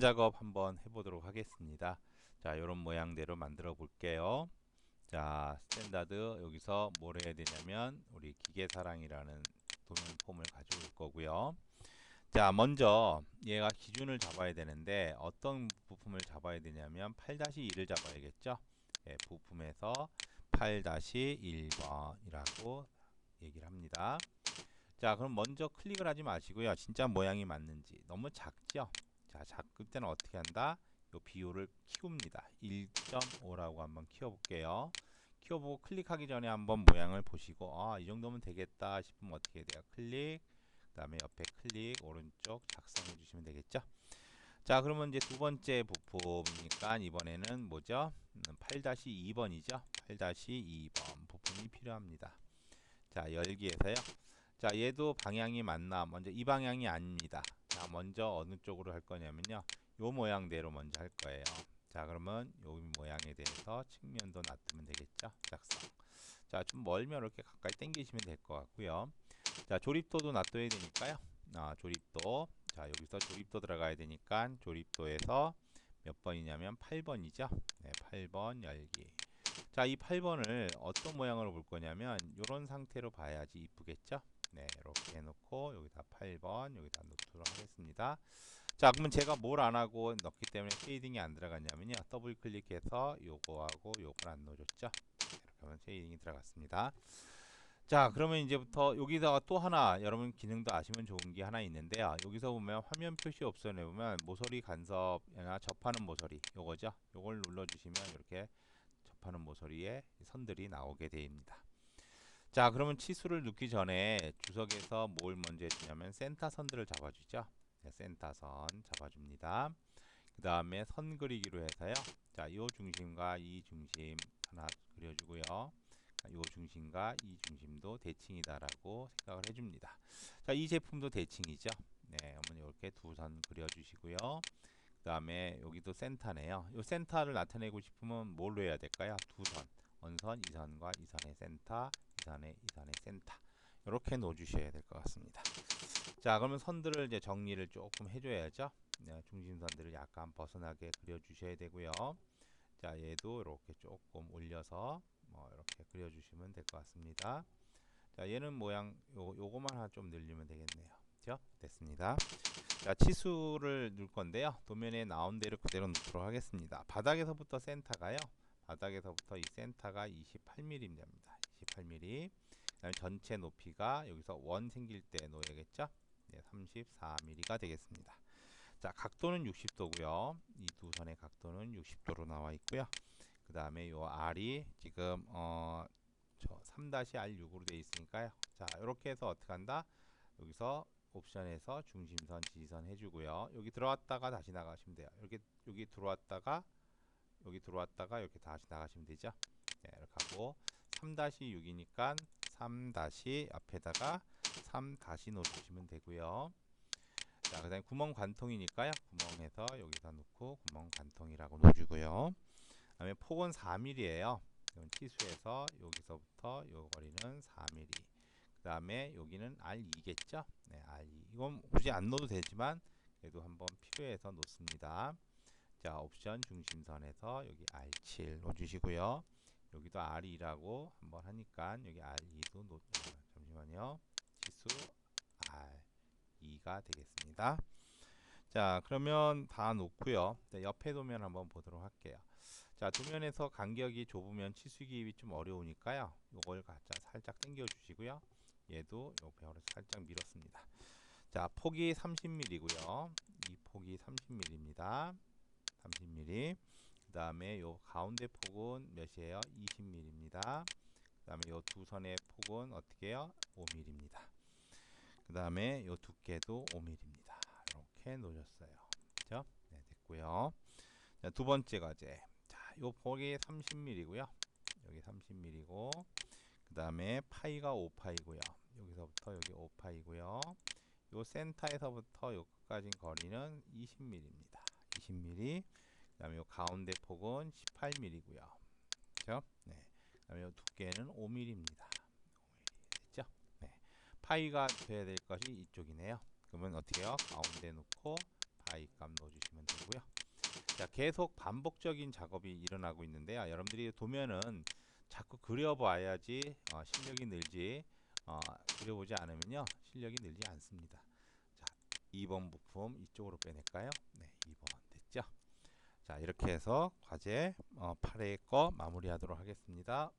작업 한번 해보도록 하겠습니다. 자, 이런 모양대로 만들어 볼게요. 자, 스탠다드 여기서 뭘 해야 되냐면 우리 기계사랑이라는 도면 폼을 가져올 거고요. 자, 먼저 얘가 기준을 잡아야 되는데 어떤 부품을 잡아야 되냐면 8-2를 잡아야겠죠. 예, 부품에서 8-1번이라고 얘기를 합니다. 자, 그럼 먼저 클릭을 하지 마시고요. 진짜 모양이 맞는지 너무 작죠? 자, 작을 때는 어떻게 한다? 요 비율을 키웁니다. 1.5라고 한번 키워볼게요. 키워보고 클릭하기 전에 한번 모양을 보시고 아, 이 정도면 되겠다 싶으면 어떻게 돼요? 클릭, 그 다음에 옆에 클릭, 오른쪽 작성해 주시면 되겠죠? 자, 그러면 이제 두 번째 부품이니까 이번에는 뭐죠? 8-2번이죠? 8-2번 부품이 필요합니다. 자, 열기에서요. 자, 얘도 방향이 맞나? 먼저 이 방향이 아닙니다. 자, 먼저 어느 쪽으로 할 거냐면요. 요 모양대로 먼저 할 거예요. 자, 그러면 요 모양에 대해서 측면도 놔두면 되겠죠? 작성. 자, 좀 멀면 이렇게 가까이 당기시면 될 것 같고요. 자, 조립도도 놔둬야 되니까요. 아, 조립도. 자, 여기서 조립도 들어가야 되니까 조립도에서 몇 번이냐면 8번이죠. 네, 8번 열기. 자, 이 8번을 어떤 모양으로 볼 거냐면 이런 상태로 봐야지 이쁘겠죠? 네, 이렇게 해놓고 여기다 8번 여기다 놓도록 하겠습니다. 자, 그러면 제가 뭘 안 하고 넣기 때문에 쉐이딩이 안 들어갔냐면요. 더블 클릭해서 요거하고 요걸 안 넣어줬죠. 이렇게 하면 쉐이딩이 들어갔습니다. 자, 그러면 이제부터 여기다가 또 하나 여러분 기능도 아시면 좋은 게 하나 있는데요. 여기서 보면 화면 표시 옵션에 보면 모서리 간섭이나 접하는 모서리 요거죠. 요걸 눌러주시면 이렇게 접하는 모서리에 선들이 나오게 됩니다. 자 그러면 치수를 넣기 전에 주석에서 뭘 먼저 해주냐면 센터 선들을 잡아주죠. 네, 센터선 잡아줍니다. 그 다음에 선 그리기로 해서요. 자이 중심과 이 중심 하나 그려주고요. 이 중심과 이 중심도 대칭이다 라고 생각을 해줍니다. 자 이 제품도 대칭이죠. 네 어머니 이렇게 두 선 그려주시고요. 그 다음에 여기도 센터네요. 이 센터를 나타내고 싶으면 뭘로 해야 될까요? 두 선. 원선 이선과 이선의 센터 이선의 이선의 센터. 이렇게 놓아 주셔야 될 것 같습니다. 자 그러면 선들을 이제 정리를 조금 해줘야죠. 네, 중심선들을 약간 벗어나게 그려 주셔야 되고요. 자 얘도 이렇게 조금 올려서 뭐 이렇게 그려 주시면 될 것 같습니다. 자 얘는 모양 요, 요거만 하나 좀 늘리면 되겠네요. 그죠? 됐습니다. 자 치수를 넣을 건데요. 도면에 나온 대로 그대로 넣도록 하겠습니다. 바닥에서부터 센터가요. 바닥에서부터 이 센터가 28mm입니다. 28mm. 그다음에 전체 높이가 여기서 원 생길 때 놓여야겠죠? 네, 34mm가 되겠습니다. 자, 각도는 60도고요. 이 두 선의 각도는 60도로 나와 있고요. 그 다음에 요 R이 지금 어, 저 3-R6으로 되어 있으니까요. 자, 이렇게 해서 어떻게 한다? 여기서 옵션에서 중심선, 지지선 해주고요. 여기 들어왔다가 다시 나가시면 돼요. 이렇게 여기 들어왔다가 여기 들어왔다가 이렇게 다시 나가시면 되죠. 네, 이렇게 하고 3-6이니까 3- 앞에다가 3 다시 놓으시면 되고요. 자, 그 다음에 구멍 관통이니까요. 구멍에서 여기다 놓고 구멍 관통이라고 놓어주고요. 그 다음에 폭은 4mm예요. 치수에서 여기서부터 요 거리는 4mm. 그 다음에 여기는 R2겠죠? 네, R2. 이건 굳이 안 넣어도 되지만 그래도 한번 필요해서 놓습니다. 자 옵션 중심선에서 여기 R7 넣어주시고요 여기도 R2라고 한번 하니까 여기 R2도 놓, 어, 잠시만요. 지수 R2가 되겠습니다. 자 그러면 다 놓고요. 자, 옆에 도면 한번 보도록 할게요. 자 도면에서 간격이 좁으면 치수 기입이 좀 어려우니까요. 요걸 갖자 살짝 당겨 주시고요. 얘도 요 배열을 살짝 밀었습니다. 자 폭이 30mm고요. 이 폭이 30mm입니다. 30mm 그 다음에 요 가운데 폭은 몇이에요? 20mm입니다. 그 다음에 요 두 선의 폭은 어떻게 해요? 5mm입니다. 그 다음에 요 두께도 5mm입니다. 이렇게 놓으셨어요. 그죠? 네 됐고요. 자, 두 번째 과제. 자, 요 폭이 30mm고요. 여기 30mm고 그 다음에 파이가 5파이고요. 여기서부터 여기 5파이고요. 요 센터에서부터 여기까지 거리는 20mm입니다. 20mm. 그 다음에 요 가운데 폭은 18mm고요. 그죠? 네. 그 다음에 요 두께는 5mm입니다. 5mm 됐죠? 네. 파이가 돼야 될 것이 이쪽이네요. 그러면 어떻게 해요? 가운데 놓고 파이 값 넣어주시면 되고요. 자, 계속 반복적인 작업이 일어나고 있는데요. 여러분들이 도면은 자꾸 그려봐야지 어, 실력이 늘지 어, 그려보지 않으면요 실력이 늘지 않습니다. 자, 2번 부품 이쪽으로 빼낼까요? 네, 2번 됐죠? 자, 이렇게 해서 과제 어, 8회 거 마무리하도록 하겠습니다.